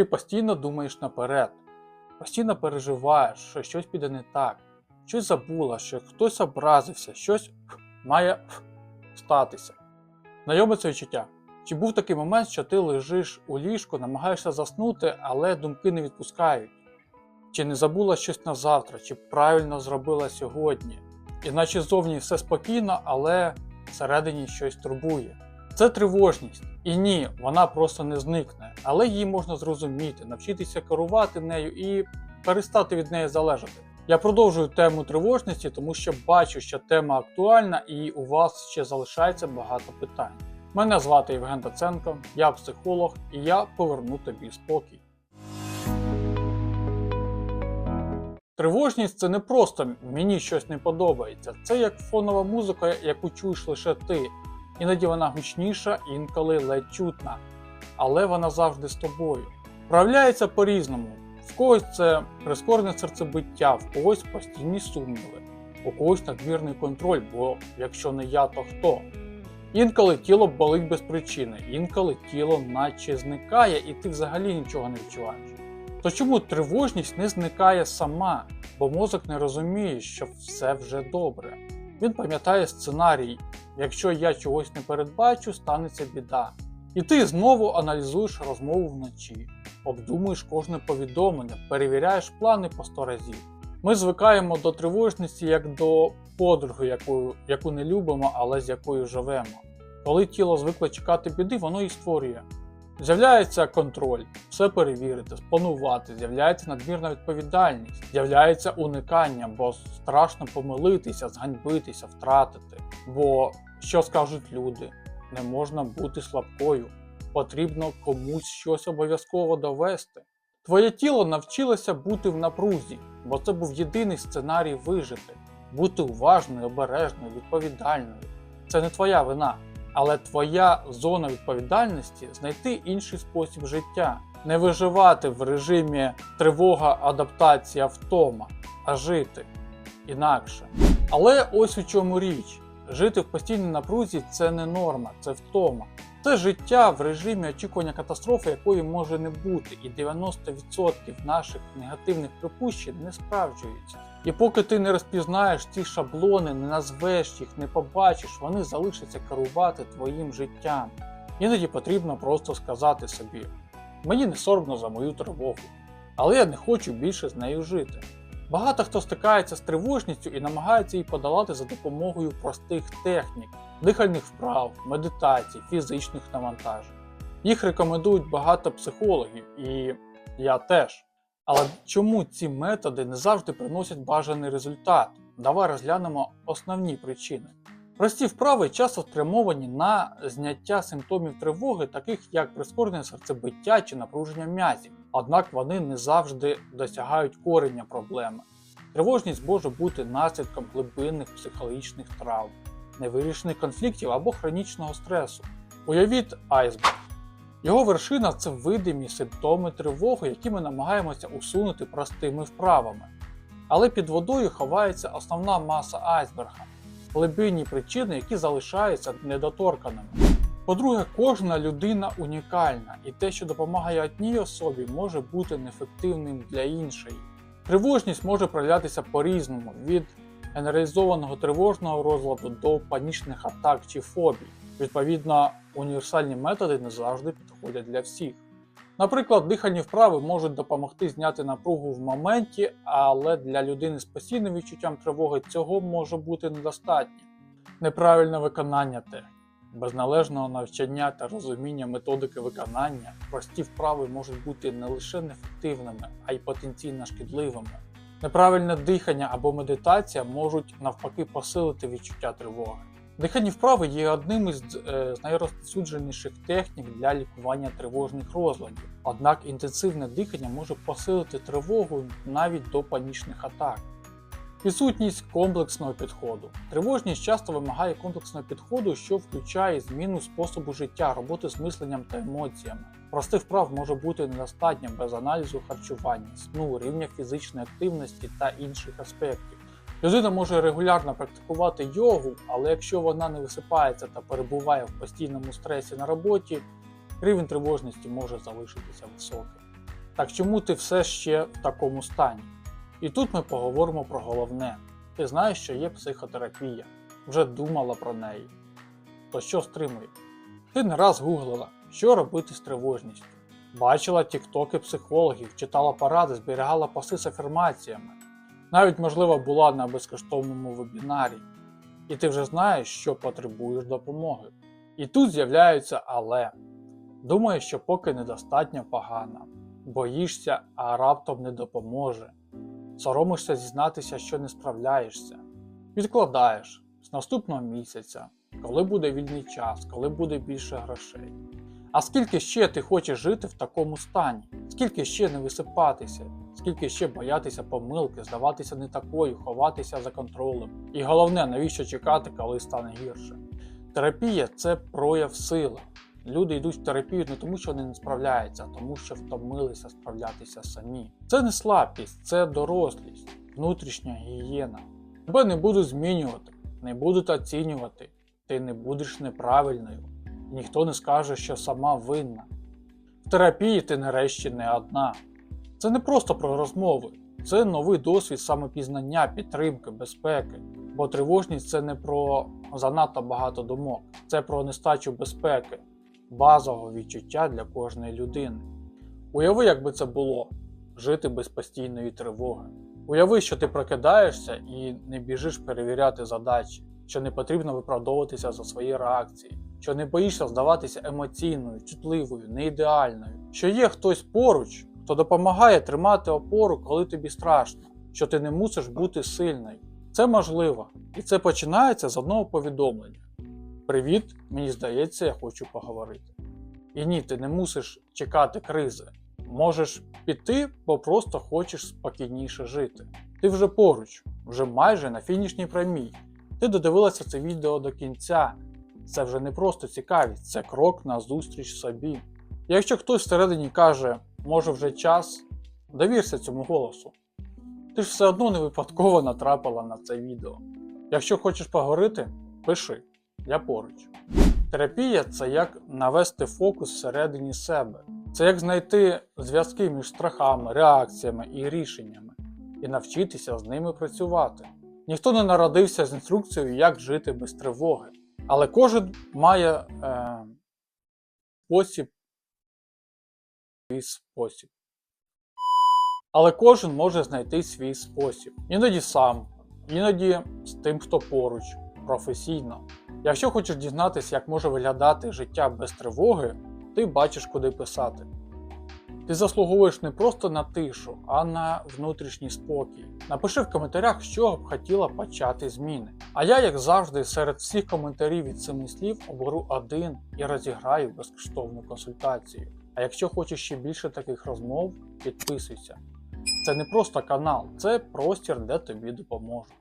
Ти постійно думаєш наперед, постійно переживаєш, що щось піде не так, щось забула, що хтось образився, щось має статися. Знайоме це відчуття. Чи був такий момент, що ти лежиш у ліжку, намагаєшся заснути, але думки не відпускають? Чи не забула щось на завтра, чи правильно зробила сьогодні? Іначе зовні все спокійно, але всередині щось турбує. Це тривожність. І ні, вона просто не зникне, але її можна зрозуміти, навчитися керувати нею і перестати від неї залежати. Я продовжую тему тривожності, тому що бачу, що тема актуальна і у вас ще залишається багато питань. Мене звати Євген Даценко, я психолог і я поверну тобі спокій. Тривожність це не просто мені щось не подобається, це як фонова музика, яку чуєш лише ти. Іноді вона гучніша, інколи ледь чутна, але вона завжди з тобою. Проявляється по-різному. В когось це прискорене серцебиття, в когось постійні сумніви, у когось надмірний контроль, бо якщо не я, то хто? Інколи тіло болить без причини, інколи тіло наче зникає, і ти взагалі нічого не відчуваєш. То чому тривожність не зникає сама, бо мозок не розуміє, що все вже добре. Він пам'ятає сценарій, якщо я чогось не передбачу, станеться біда. І ти знову аналізуєш розмову вночі, обдумуєш кожне повідомлення, перевіряєш плани по 100 разів. Ми звикаємо до тривожності як до подруги, яку, яку не любимо, але з якою живемо. Коли тіло звикло чекати біди, воно і створює. З'являється контроль, все перевірити, спланувати, з'являється надмірна відповідальність, з'являється уникання, бо страшно помилитися, зганьбитися, втратити. Бо що скажуть люди? Не можна бути слабкою, потрібно комусь щось обов'язково довести. Твоє тіло навчилося бути в напрузі, бо це був єдиний сценарій вижити, бути уважною, обережною, відповідальною. Це не твоя вина. Але твоя зона відповідальності знайти інший спосіб життя, не виживати в режимі тривога, адаптація, втома, а жити інакше. Але ось у чому річ: жити в постійній напрузі це не норма, це втома. Це життя в режимі очікування катастрофи, якої може не бути, і 90% наших негативних припущень не справджуються. І поки ти не розпізнаєш ці шаблони, не назвеш їх, не побачиш, вони залишаться керувати твоїм життям. Іноді потрібно просто сказати собі: мені не соромно за мою тривогу, але я не хочу більше з нею жити. Багато хто стикається з тривожністю і намагається її подолати за допомогою простих технік, дихальних вправ, медитацій, фізичних навантажень. Їх рекомендують багато психологів, і я теж. Але чому ці методи не завжди приносять бажаний результат? Давай розглянемо основні причини. Прості вправи часто спрямовані на зняття симптомів тривоги, таких як прискорене серцебиття чи напруження м'язів, однак вони не завжди досягають корення проблеми. Тривожність може бути наслідком глибинних психологічних травм, невирішених конфліктів або хронічного стресу. Уявіть айсберг. Його вершина це видимі симптоми тривоги, які ми намагаємося усунути простими вправами. Але під водою ховається основна маса айсберга, глибинні причини, які залишаються недоторканими. По-друге, кожна людина унікальна, і те, що допомагає одній особі, може бути неефективним для іншої. Тривожність може проявлятися по-різному від генералізованого тривожного розладу до панічних атак чи фобій. Відповідно, універсальні методи не завжди підходять для всіх. Наприклад, дихальні вправи можуть допомогти зняти напругу в моменті, але для людини з постійним відчуттям тривоги цього може бути недостатньо. Неправильне виконання технік, без належного навчання та розуміння методики виконання, прості вправи можуть бути не лише неефективними, а й потенційно шкідливими. Неправильне дихання або медитація можуть навпаки посилити відчуття тривоги. Дихальні вправи є одним із е, найрозповсюдженіших технік для лікування тривожних розладів. Однак інтенсивне дихання може посилити тривогу навіть до панічних атак. Відсутність комплексного підходу. Тривожність часто вимагає комплексного підходу, що включає зміну способу життя, роботи з мисленням та емоціями. Простих вправ може бути недостатньо без аналізу харчування, сну, рівня фізичної активності та інших аспектів. Людина може регулярно практикувати йогу, але якщо вона не висипається та перебуває в постійному стресі на роботі, рівень тривожності може залишитися високим. Так чому ти все ще в такому стані? І тут ми поговоримо про головне. Ти знаєш, що є психотерапія, вже думала про неї. То що стримує? Ти не раз гуглила, що робити з тривожністю. Бачила тіктоки психологів, читала поради, зберігала поси з афірмаціями. Навіть, можливо, була на безкоштовному вебінарі. І ти вже знаєш, що потребуєш допомоги. І тут з'являються але. Думаєш, що поки недостатньо погано, боїшся, а раптом не допоможе. Соромишся зізнатися, що не справляєшся. Відкладаєш з наступного місяця, коли буде вільний час, коли буде більше грошей. А скільки ще ти хочеш жити в такому стані? Скільки ще не висипатися? Скільки ще боятися помилки, здаватися не такою, ховатися за контролем? І головне, навіщо чекати, коли стане гірше? Терапія це прояв сили. Люди йдуть в терапію не тому, що вони не справляються, а тому, що втомилися справлятися самі. Це не слабкість, це дорослість, внутрішня гігієна. Тебе не будуть змінювати, не будуть оцінювати, ти не будеш неправильною. Ніхто не скаже, що сама винна. В терапії ти нарешті не одна. Це не просто про розмови, це новий досвід самопізнання, підтримки, безпеки. Бо тривожність це не про занадто багато думок, це про нестачу безпеки, базового відчуття для кожної людини. Уяви, як би це було жити без постійної тривоги. Уяви, що ти прокидаєшся і не біжиш перевіряти задачі, що не потрібно виправдовуватися за свої реакції, що не боїшся здаватися емоційною, чутливою, неідеальною, що є хтось поруч, хто допомагає тримати опору, коли тобі страшно, що ти не мусиш бути сильною. Це можливо, і це починається з одного повідомлення. Привіт, мені здається, я хочу поговорити. І ні, ти не мусиш чекати кризи. Можеш піти, бо просто хочеш спокійніше жити. Ти вже поруч, вже майже на фінішній прямій. Ти додивилася це відео до кінця. Це вже не просто цікавість, це крок на зустріч собі. Якщо хтось всередині каже, може вже час, довірся цьому голосу. Ти ж все одно не випадково натрапила на це відео. Якщо хочеш поговорити, пиши, я поруч. Терапія це як навести фокус всередині себе. Це як знайти зв'язки між страхами, реакціями і рішеннями, і навчитися з ними працювати. Ніхто не народився з інструкцією, як жити без тривоги, але кожен має е, спосіб свій спосіб. Але кожен може знайти свій спосіб. Іноді сам, іноді з тим, хто поруч, професійно. Якщо хочеш дізнатися, як може виглядати життя без тривоги, ти бачиш, куди писати. Ти заслуговуєш не просто на тишу, а на внутрішній спокій. Напиши в коментарях, чого б хотіла почати зміни. А я, як завжди, серед всіх коментарів від семи слів оберу один і розіграю безкоштовну консультацію. А якщо хочеш ще більше таких розмов, підписуйся. Це не просто канал, це простір, де тобі допоможуть.